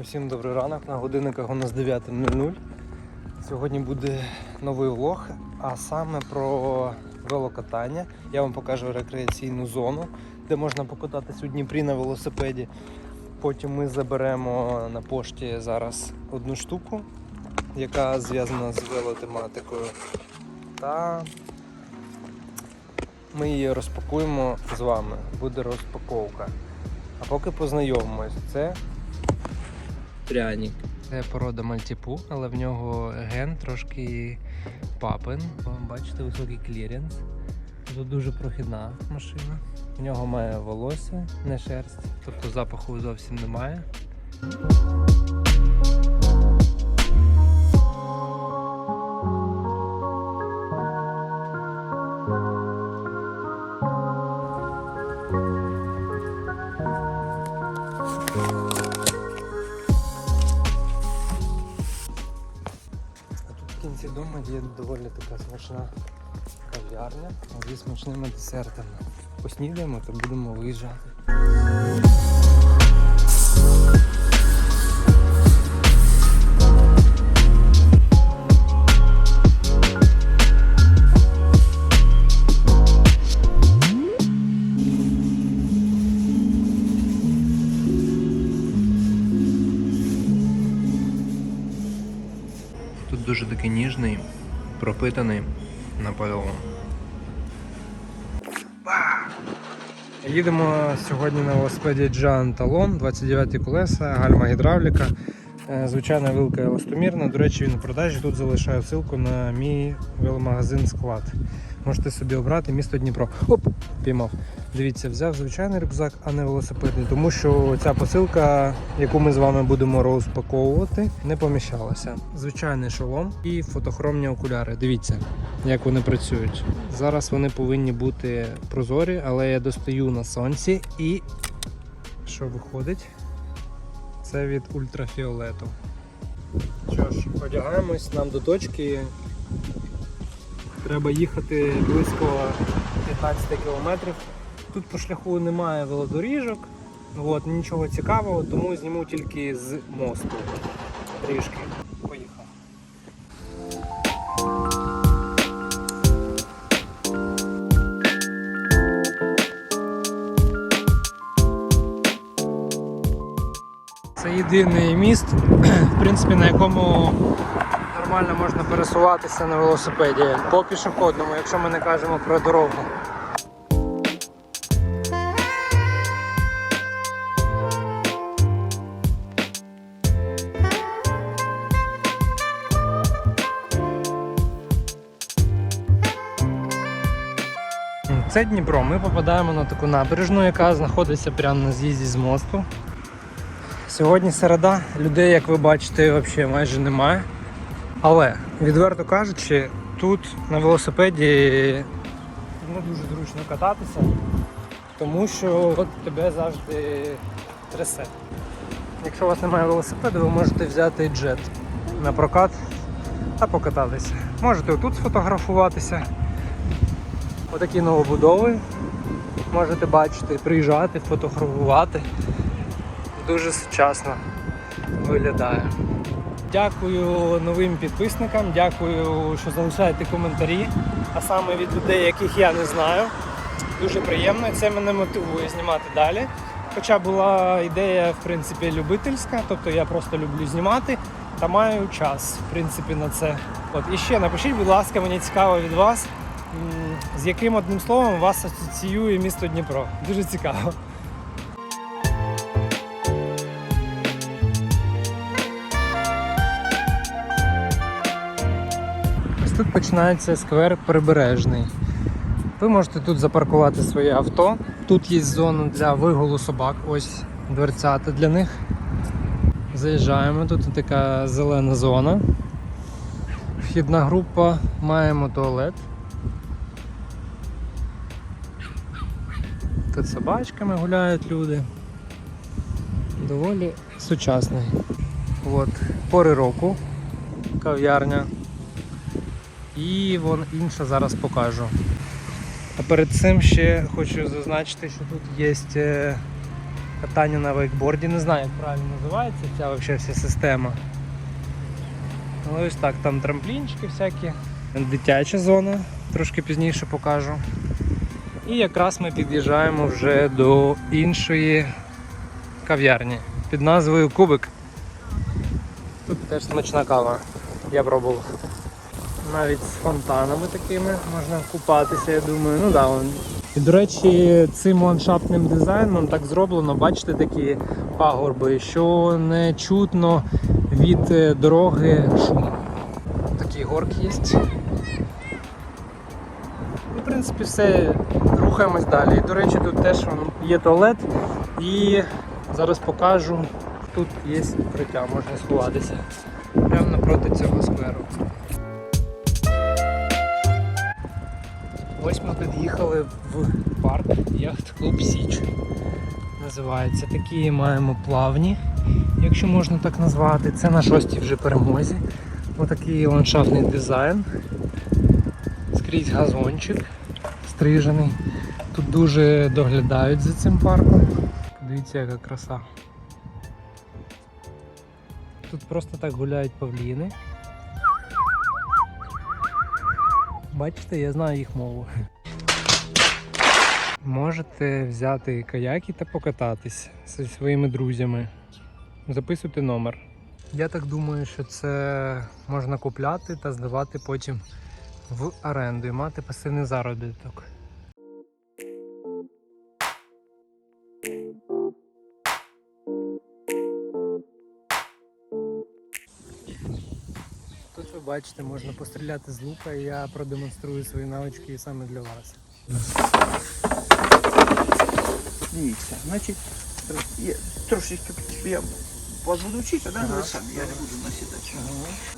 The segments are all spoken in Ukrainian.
Усім добрий ранок. На годинниках у нас 9.00. Сьогодні буде новий влог, а саме про велокатання. Я вам покажу рекреаційну зону, де можна покататись у Дніпрі на велосипеді. Потім ми заберемо на пошті зараз одну штуку, яка зв'язана з велотематикою. Та ми її розпакуємо з вами. Буде розпаковка. А поки познайомимось, це пряник. Це порода мальтіпу, але в нього ген трошки папин. Бачите, високий кліренс. Тут дуже прохідна машина. В нього має волосся, не шерсть, тобто запаху зовсім немає. Кінці дому є доволі така смачна кав'ярня зі смачними десертами. Поснідаємо та будемо виїжджати. Дуже такий ніжний, пропитаний Наполеон. Їдемо сьогодні на велосипеді Джан Талон, 29 колеса, гальма гідравліка. Е, Звичайна вилка еластомірна. До речі, він у продажі. Тут залишаю ссылку на мій веломагазин склад. Можете собі обрати місто Дніпро. Оп! Піймав. Дивіться, взяв звичайний рюкзак, а не велосипедний, тому що ця посилка, яку ми з вами будемо розпаковувати, не поміщалася. Звичайний шолом і фотохромні окуляри. Дивіться, як вони працюють. Зараз вони повинні бути прозорі, але я достаю на сонці і що виходить? Це від ультрафіолету. Що ж, одягаємось нам до точки. Треба їхати близько 15 кілометрів. Тут по шляху немає велодоріжок, от, нічого цікавого, тому зніму тільки з мосту. Трішки. Поїхав. Це єдиний міст, в принципі, на якому нормально можна пересуватися на велосипеді по пішохідному, якщо ми не кажемо про дорогу. Це Дніпро. Ми попадаємо на таку набережну, яка знаходиться прямо на з'їзді з мосту. Сьогодні середа, людей, як ви бачите, взагалі майже немає. Але, відверто кажучи, тут на велосипеді не дуже зручно кататися, тому що от тебе завжди трясе. Якщо у вас немає велосипеду, ви можете взяти джет на прокат та покататися. Можете отут сфотографуватися. Отакі новобудови можете бачити, приїжджати, фотографувати. Дуже сучасно виглядає. Дякую новим підписникам, дякую, що залишаєте коментарі, а саме від людей, яких я не знаю. Дуже приємно, це мене мотивує знімати далі. Хоча була ідея, в принципі, любительська, тобто я просто люблю знімати та маю час, в принципі, на це. От і ще напишіть, будь ласка, мені цікаво від вас, з яким одним словом вас асоціює місто Дніпро. Дуже цікаво. Ось тут починається сквер прибережний. Ви можете тут запаркувати своє авто. Тут є зона для вигулу собак, ось дверцята для них. Заїжджаємо, тут така зелена зона. Вхідна група, маємо туалет. Тут собачками гуляють люди. Доволі сучасний. От, пори року, кав'ярня. І вон інша зараз покажу. А перед цим ще хочу зазначити, що тут є е, катання на вейкборді. Не знаю, як правильно називається ця вообще вся система. Але ось так, там трамплінчики всякі. Дитяча зона, трошки пізніше покажу. І якраз ми під'їжджаємо вже до іншої кав'ярні під назвою Кубик. Тут теж смачна кава. Я пробував. Навіть з фонтанами такими можна купатися, я думаю. Ну да, вон. І до речі, цим ландшафтним дизайном так зроблено, бачите, такі пагорби, що не чутно від е, дороги шум. Такий горк є. Ну, В принципі, все, рухаємось далі. І, до речі, тут теж є туалет і зараз покажу. Тут є укриття, можна сховатися. Прямо напроти цього скверу. Ось ми під'їхали в парк яхт-клуб Січ. Називається. Такі маємо плавні, якщо можна так назвати. Це на шостій вже перемозі. Отакий ландшафтний дизайн. Скрізь газончик стрижений. Тут дуже доглядають за цим парком. Подивіться, яка краса. Тут просто так гуляють павліни. Бачите, я знаю їх мову. Можете взяти каяки та покататись зі своїми друзями. Записуйте номер. Я так думаю, що це можна купляти та здавати потім в оренду і мати пасивний заробіток. Ви бачите, можна постріляти з лука, і я продемонструю свої навички саме для вас. Дивіться, значить, я трошечки я вас буду вчити, да? ви самі, я не буду насідати.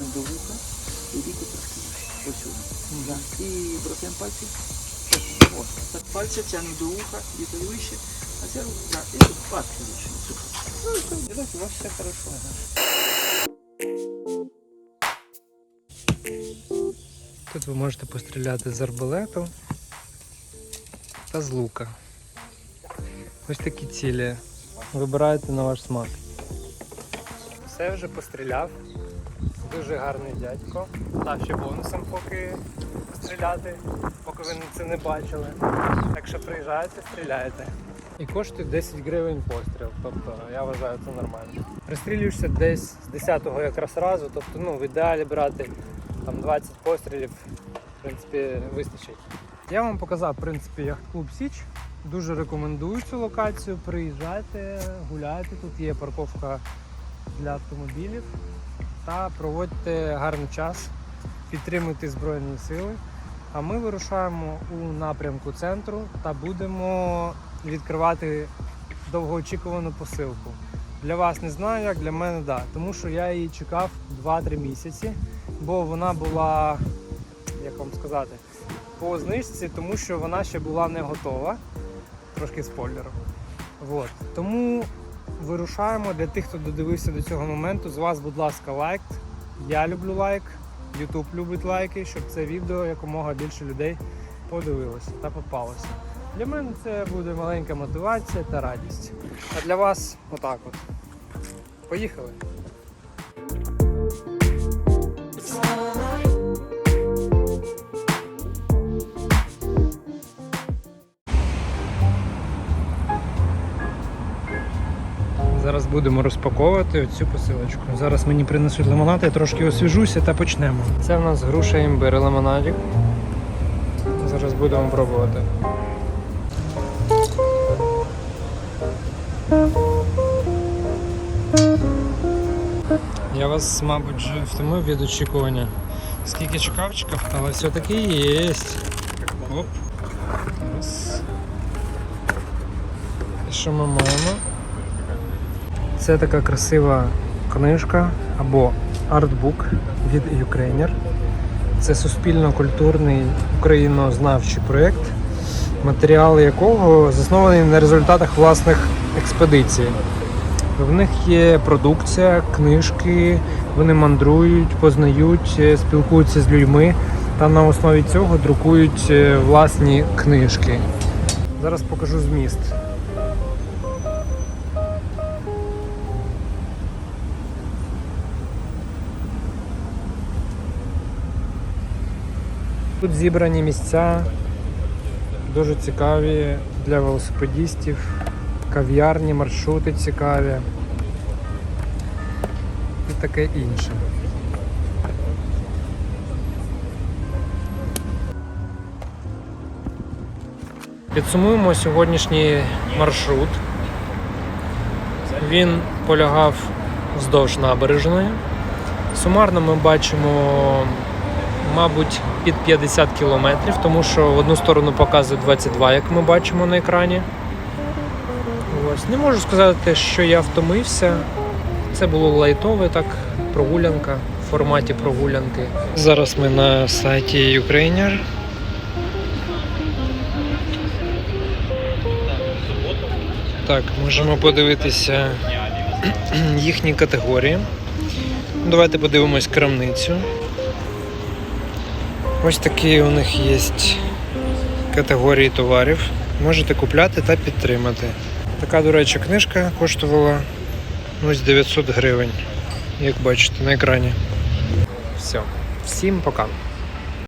Не до вуха, і віки трошки вище, ось сюди. Да. І бросаємо пальці. О, так пальці тягнуть до вуха, віки вище, а це рука, да, і тут патки вище. Ну, і так у вас все хорошо. Тут ви можете постріляти з арбалету та з лука. Ось такі цілі. Вибирайте на ваш смак. Все вже постріляв. Дуже гарний дядько. Дав ще бонусом поки стріляти, поки ви це не бачили. Так що приїжджайте, стріляйте. І коштує 10 гривень постріл. Тобто я вважаю це нормально. Пристрілюєшся десь з 10-го якраз разу, тобто ну, в ідеалі брати там 20 пострілів, в принципі, вистачить. Я вам показав, в принципі, яхт-клуб Січ. Дуже рекомендую цю локацію. Приїжджайте, гуляйте. Тут є парковка для автомобілів та проводьте гарний час, підтримуйте Збройні Сили. А ми вирушаємо у напрямку центру та будемо відкривати довгоочікувану посилку. Для вас не знаю як, для мене так. Да. Тому що я її чекав 2-3 місяці, бо вона була, як вам сказати, по знижці, тому що вона ще була не готова. Трошки спойлером. Вот. Тому вирушаємо для тих, хто додивився до цього моменту. З вас, будь ласка, лайк. Я люблю лайк, YouTube любить лайки, щоб це відео якомога більше людей подивилося та попалося. Для мене це буде маленька мотивація та радість. А для вас отак от. Поїхали! Зараз будемо розпаковувати цю посилочку. Зараз мені принесуть лимонад, я трошки освіжуся та почнемо. Це в нас груша імбир лимонадик. Зараз будемо пробувати. Я вас, мабуть, вже втомив від очікування. Скільки чекав, чекав, але все-таки є. Оп. Раз. І що ми маємо? Це така красива книжка або артбук від Ukrainer. Це суспільно-культурний українознавчий проєкт, матеріал якого заснований на результатах власних експедицій. В них є продукція, книжки, вони мандрують, познають, е, спілкуються з людьми та на основі цього друкують е, власні книжки. Зараз покажу зміст. Тут зібрані місця дуже цікаві для велосипедістів, кав'ярні, маршрути цікаві і таке інше. Підсумуємо сьогоднішній маршрут. Він полягав вздовж набережної. Сумарно ми бачимо, мабуть, під 50 кілометрів, тому що в одну сторону показує 22, як ми бачимо на екрані. Ось. Не можу сказати, що я втомився. Це було лайтове, так, прогулянка в форматі прогулянки. Зараз ми на сайті Ukrainer. Так, можемо подивитися їхні категорії. Давайте подивимось крамницю. Ось такі у них є категорії товарів. Можете купляти та підтримати. Така, до речі, книжка коштувала ось 900 гривень, як бачите на екрані. Все. Всім пока.